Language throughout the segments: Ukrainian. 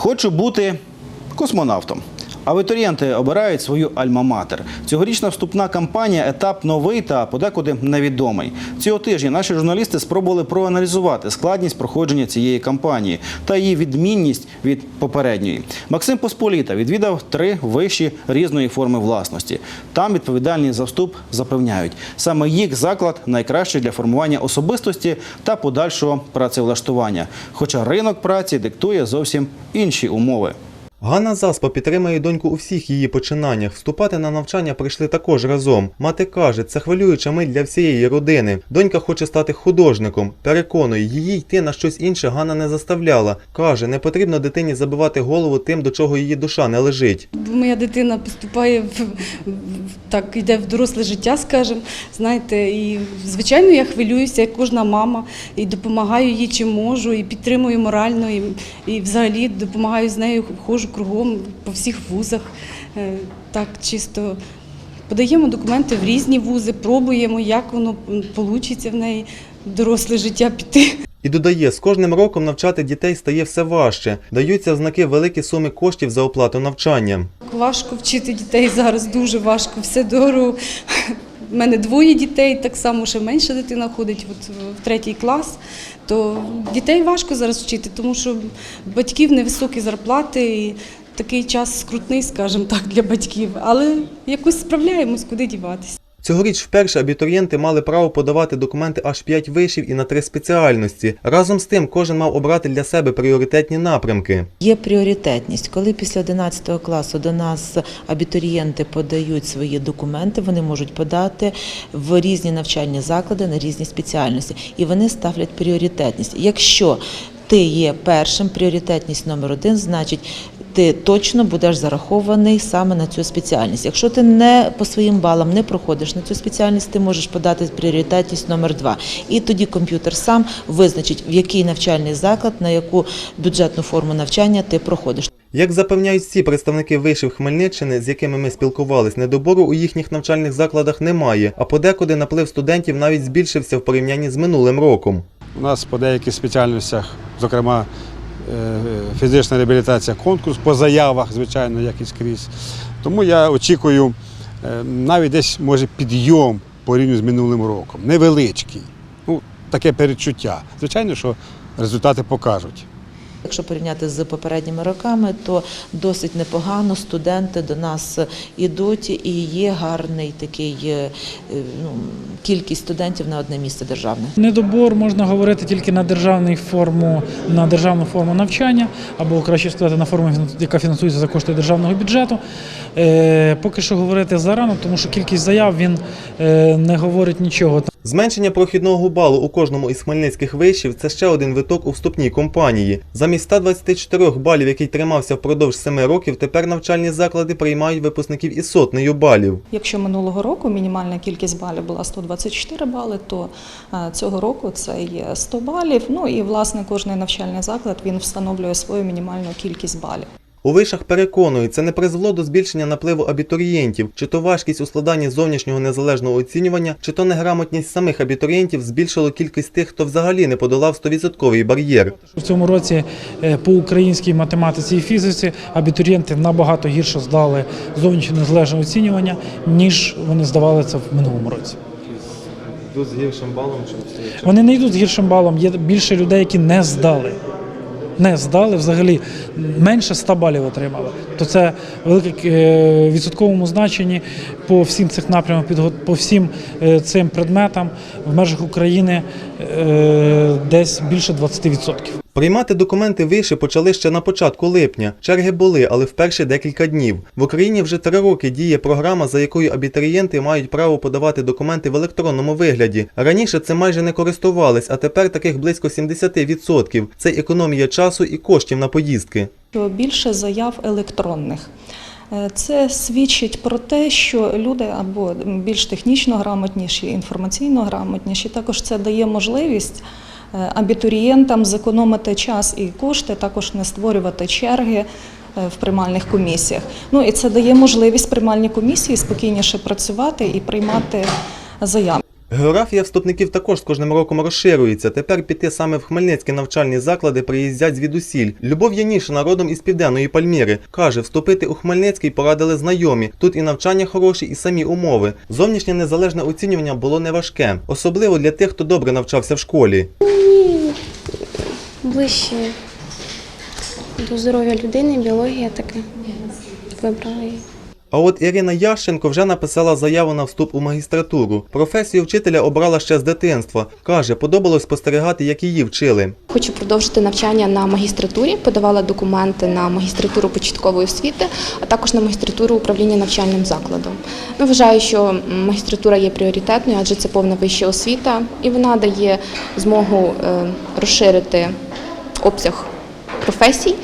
Хочу бути космонавтом. Абітурієнти обирають свою альма-матер. Цьогорічна вступна кампанія етап новий та подекуди невідомий. Цього тижня наші журналісти спробували проаналізувати складність проходження цієї кампанії та її відмінність від попередньої. Максим Посполіта відвідав три виші різної форми власності. Там відповідальні за вступ запевняють, саме їх заклад найкращий для формування особистості та подальшого працевлаштування. Хоча ринок праці диктує зовсім інші умови. Ганна Заспа підтримує доньку у всіх її починаннях. Вступати на навчання прийшли також разом. Мати каже, це хвилююча мить для всієї родини. Донька хоче стати художником. Переконує, її йти на щось інше Ганна не заставляла. Каже, не потрібно дитині забивати голову тим, до чого її душа не лежить. Моя дитина поступає в, так, йде в доросле життя, скажімо. Знаєте, і звичайно я хвилююся, як кожна мама, і допомагаю їй чим можу, і підтримую морально, і, і взагалі допомагаю з нею, ходжу кругом по всіх вузах. Е, Так чисто подаємо документи в різні вузи, пробуємо, як воно вийде в неї доросле життя піти. І додає, з кожним роком навчати дітей стає все важче. Даються знаки великі суми коштів за оплату навчання. Важко вчити дітей зараз, дуже важко, все дорого. У мене двоє дітей, так само ще менша дитина ходить от в третій клас. То дітей важко зараз вчити, тому що батьків невисокі зарплати і такий час скрутний, скажімо так, для батьків. Але якось справляємось, куди діватися. Цьогоріч вперше абітурієнти мали право подавати документи аж 5 вишів і на три спеціальності. Разом з тим, кожен мав обрати для себе пріоритетні напрямки. Є пріоритетність, коли після 11 класу до нас абітурієнти подають свої документи, вони можуть подати в різні навчальні заклади на різні спеціальності, і вони ставлять пріоритетність. Якщо ти є першим, пріоритетність номер один, значить. Ти точно будеш зарахований саме на цю спеціальність. Якщо ти не по своїм балам не проходиш на цю спеціальність, ти можеш подати пріоритетність номер два. І тоді комп'ютер сам визначить, в який навчальний заклад, на яку бюджетну форму навчання ти проходиш. Як запевняють всі представники вишів Хмельниччини, з якими ми спілкувались, недобору у їхніх навчальних закладах немає, а подекуди наплив студентів навіть збільшився в порівнянні з минулим роком. У нас по деяких спеціальностях, зокрема фізична реабілітація, конкурс по заявах, звичайно, як і скрізь. Тому я очікую е, навіть десь може підйом порівню з минулим роком. Невеличкий. Ну, таке передчуття. Звичайно, що результати покажуть. Якщо порівняти з попередніми роками, то досить непогано студенти до нас ідуть, і є гарний такий е, ну, кількість студентів на одне місце державне. Недобор можна говорити тільки на державну форму, на державну форму навчання, або краще сказати, на форму, яка фінансується за кошти державного бюджету. Е, поки що говорити зарано, тому що кількість заяв він е, не говорить нічого. Зменшення прохідного балу у кожному із хмельницьких вишів це ще один виток у вступній компанії. Замість 124 балів, який тримався впродовж 7 років, тепер навчальні заклади приймають випускників із сотнею балів. Якщо минулого року мінімальна кількість балів була 124 бали, то е, цього року це є 100 балів. Ну і власне кожний навчальний заклад він встановлює свою мінімальну кількість балів. У вишах переконують, це не призвело до збільшення напливу абітурієнтів, чи то важкість у складанні зовнішнього незалежного оцінювання, чи то неграмотність самих абітурієнтів збільшило кількість тих, хто взагалі не подолав 100% бар'єр. В цьому році е, по українській математиці і фізиці абітурієнти набагато гірше здали зовнішнє незалежне оцінювання, ніж вони здавали це в минулому році. Тут з гіршим балом чим Вони не йдуть з гіршим балом, є більше людей, які не здали. Не здали взагалі менше 100 балів отримали. То це велике е, відсотковому значенні по всім цих напрямах, по всім е, цим предметам в межах України е, десь більше 20%. Приймати документи виші почали ще на початку липня. Черги були, але в перші декілька днів. В Україні вже три роки діє програма, за якою абітурієнти мають право подавати документи в електронному вигляді. Раніше це майже не користувались, а тепер таких близько 70%. Це економія часу і коштів на поїздки. Більше заяв електронних. Е, Це свідчить про те, що люди або більш технічно грамотніші, інформаційно грамотніші. Також це дає можливість абітурієнтам зекономити час і кошти, також не створювати черги е, в приймальних комісіях. Ну і це дає можливість приймальній комісії спокійніше працювати і приймати заяви. Географія вступників також з кожним роком розширюється. Тепер піти саме в хмельницькі навчальні заклади приїздять звідусіль. Любов Янішина родом із південної Пальміри. Каже, вступити у Хмельницький порадили знайомі. Тут і навчання хороші, і самі умови. Зовнішнє незалежне оцінювання було неважке, особливо для тих, хто добре навчався в школі. ближче до здоров'я людини, біологія таке. Вибрала її. А от Ірина Ященко вже написала заяву на вступ у магістратуру. Професію вчителя обрала ще з дитинства. Каже, подобалось спостерігати, як її вчили. Хочу продовжити навчання на магістратурі. Подавала документи на магістратуру початкової освіти, а також на магістратуру управління навчальним закладом. Ну, вважаю, що магістратура є пріоритетною, адже це повна вища освіта, і вона дає змогу е, розширити обсяг професій,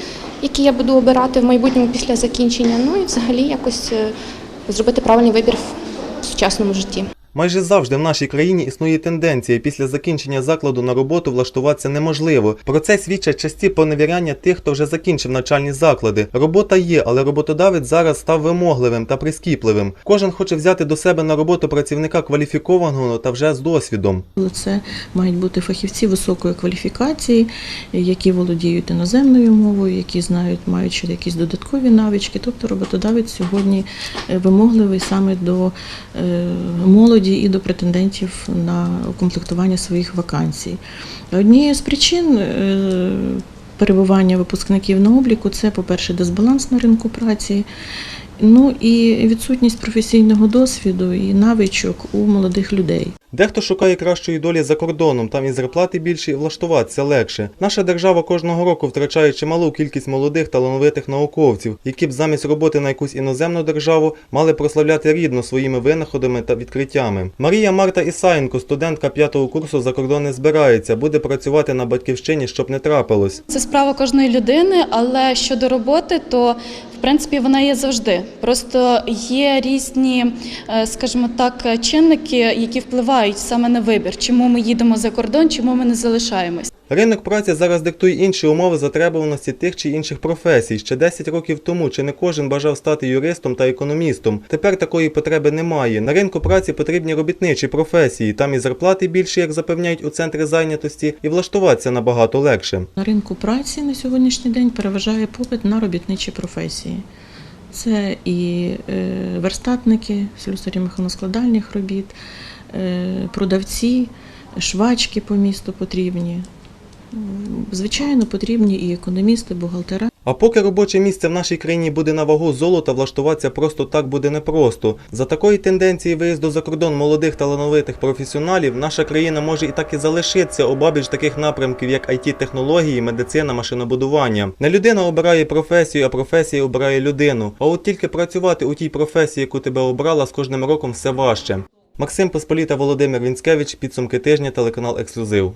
які я буду обирати в майбутньому після закінчення. Ну і взагалі якось е, зробити правильний вибір в сучасному житті. Майже завжди в нашій країні існує тенденція після закінчення закладу на роботу влаштуватися неможливо. Про це свідчать часті поневіряння тих, хто вже закінчив навчальні заклади. Робота є, але роботодавець зараз став вимогливим та прискіпливим. Кожен хоче взяти до себе на роботу працівника кваліфікованого та вже з досвідом. Це мають бути фахівці високої кваліфікації, які володіють іноземною мовою, які знають, мають ще якісь додаткові навички. Тобто роботодавець сьогодні е, вимогливий саме до е, молоді і до претендентів на укомплектування своїх вакансій. Однією з причин е, перебування випускників на обліку це, по-перше, дисбаланс на ринку праці. Ну і відсутність професійного досвіду і навичок у молодих людей. Дехто шукає кращої долі за кордоном, там і зарплати більші, і влаштуватися легше. Наша держава кожного року втрачає чималу кількість молодих талановитих науковців, які б замість роботи на якусь іноземну державу мали прославляти рідну своїми винаходами та відкриттями. Марія Марта Ісаєнко, студентка п'ятого курсу за кордон не збирається, буде працювати на батьківщині, щоб не трапилось. Це справа кожної людини, але щодо роботи, то принципі вона є завжди. Просто є різні, е, скажімо так, чинники, які впливають саме на вибір, чому ми їдемо за кордон, чому ми не залишаємось. Ринок праці зараз диктує інші умови затребуваності тих чи інших професій. Ще 10 років тому чи не кожен бажав стати юристом та економістом. Тепер такої потреби немає. На ринку праці потрібні робітничі професії. Там і зарплати більші, як запевняють у центрі зайнятості, і влаштуватися набагато легше. На ринку праці на сьогоднішній день переважає попит на робітничі професії. Це і е, верстатники, слюсарі механоскладальних робіт, е, продавці, швачки по місту потрібні. Звичайно, потрібні і економісти, бухгалтера. А поки робоче місце в нашій країні буде на вагу золота, влаштуватися просто так буде непросто. За такої тенденції виїзду за кордон молодих талановитих професіоналів, наша країна може і так і залишитися обабіч таких напрямків, як it технології медицина, машинобудування. Не людина обирає професію, а професія обирає людину. А от тільки працювати у тій професії, яку тебе обрала, з кожним роком все важче. Максим Посполіта, Володимир Вінськевич, підсумки тижня, телеканал Ексклюзив.